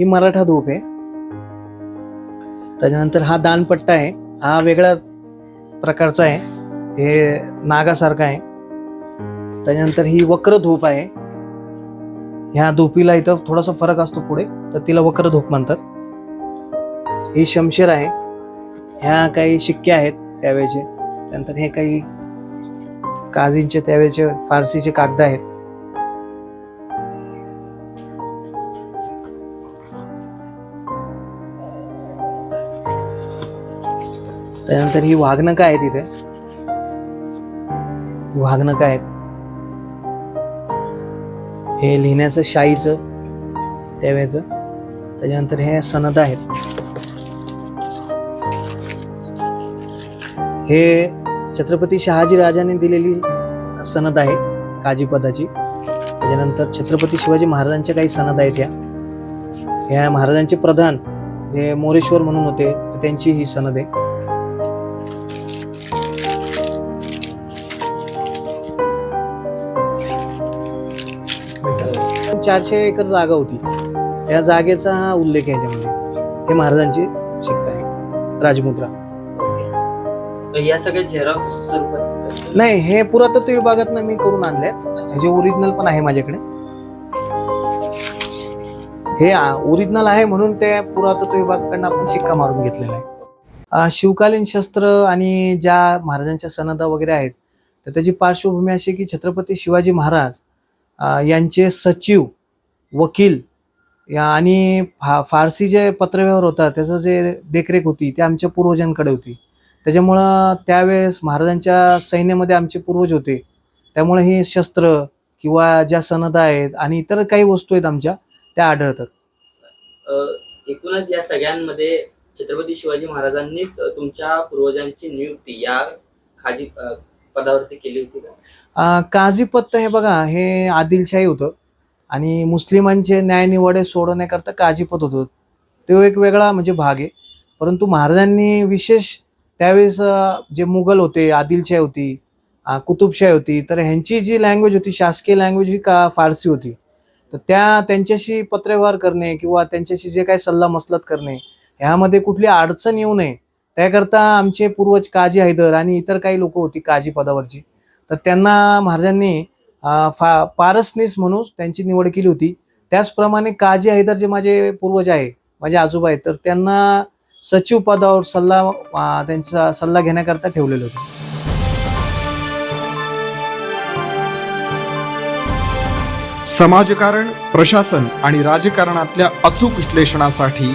ही मराठा धूप आहे. त्याच्यानंतर हा दानपट्टा आहे. हा वेगळ्या प्रकारचा आहे. हे नागासारखा आहे. त्याच्यानंतर ही वक्र धूप आहे. ह्या धुपीला इथं थोडासा फरक असतो पुढे तर तिला वक्र धूप म्हणतात. ही शमशेर आहे. ह्या काही शिक्के आहेत त्यावेळेचे. त्यानंतर हे काही काझींचे त्यावेळेचे फारसीचे कागद आहेत. त्यानंतर ही वाघनका आहेत इथे काय आहेत? हे लिहिण्याचं शाईचं त्यावेळेचं. त्याच्यानंतर हे सनद आहेत. हे छत्रपती शहाजी राजाने दिलेली सनद आहे काजीपदाची. त्याच्यानंतर छत्रपती शिवाजी महाराजांच्या काही सनद आहेत ह्या ह्या महाराजांचे प्रधान जे मोरेश्वर म्हणून होते तर त्यांची ही सनद आहे. चारशे एकर जागा होती. त्या जागेचा हा उल्लेख आहे याच्यामध्ये. हे महाराजांची शिक्का आहे. राजमुद्रा. तर या सगळ्या झेरॉक्स नाही हे पुरातत्व विभागातनं मी करून आणल्यात ह्याचे ओरिजिनल पण आहे माझ्याकडे. हे ओरिजिनल आहे म्हणून ते पुरातत्व विभागाकडनं आपण शिक्का मारून घेतलेला आहे. आ, शिवकालीन शस्त्र आणि ज्या महाराजांच्या सनदा वगैरे आहेत तर त्याची पार्श्वभूमी अशी की छत्रपती शिवाजी महाराज यांचे सचिव वकील या आणि फा फारसी जे पत्रव्यवहार होता त्याचं जे देखरेख होती ते आमच्या पूर्वजांकडे होती. त्याच्यामुळं त्यावेळेस महाराजांच्या सैन्यामध्ये आमचे पूर्वज होते. त्यामुळे ही शस्त्र किंवा ज्या सनदा आहेत आणि इतर काही वस्तू आहेत आमच्या त्या आढळतात. एकूणच या सगळ्यांमध्ये छत्रपती शिवाजी महाराजांनीच तुमच्या पूर्वजांची नियुक्ती या खाजी पदावरती केली होती का? अं, हे बघा हे आदिलशाही होतं. आणि मुस्लिमांचे न्यायनिवाडे सोडवण्याकरता काजीपत होतं. तो एक वेगळा म्हणजे भाग आहे. परंतु महाराजांनी विशेष त्यावेळेस जे मुघल होते आदिलशाही होती कुतुबशाही होती तर ह्यांची जी लँग्वेज होती शासकीय लँग्वेज ही का फारसी होती? तर त्या त्यांच्याशी पत्रव्यवहार करणे किंवा त्यांच्याशी जे काही सल्ला मसलत करणे ह्यामध्ये कुठली अडचण येऊ नये त्याकरता आमचे पूर्वज काजी हैदर आणि इतर काही लोक होती काजी पदावरची. तर त्यांना महाराजांनी फा पारसनीस म्हणून त्यांची निवड केली होती. त्याचप्रमाणे काजी हैदर जे माझे पूर्वज आहे माझे आजोबा आहेत तर त्यांना सचिव पदावर सल्ला त्यांचा सल्ला घेण्याकरता ठेवलेलं होतं. समाजकारण प्रशासन आणि राजकारणातल्या अचूक विश्लेषणासाठी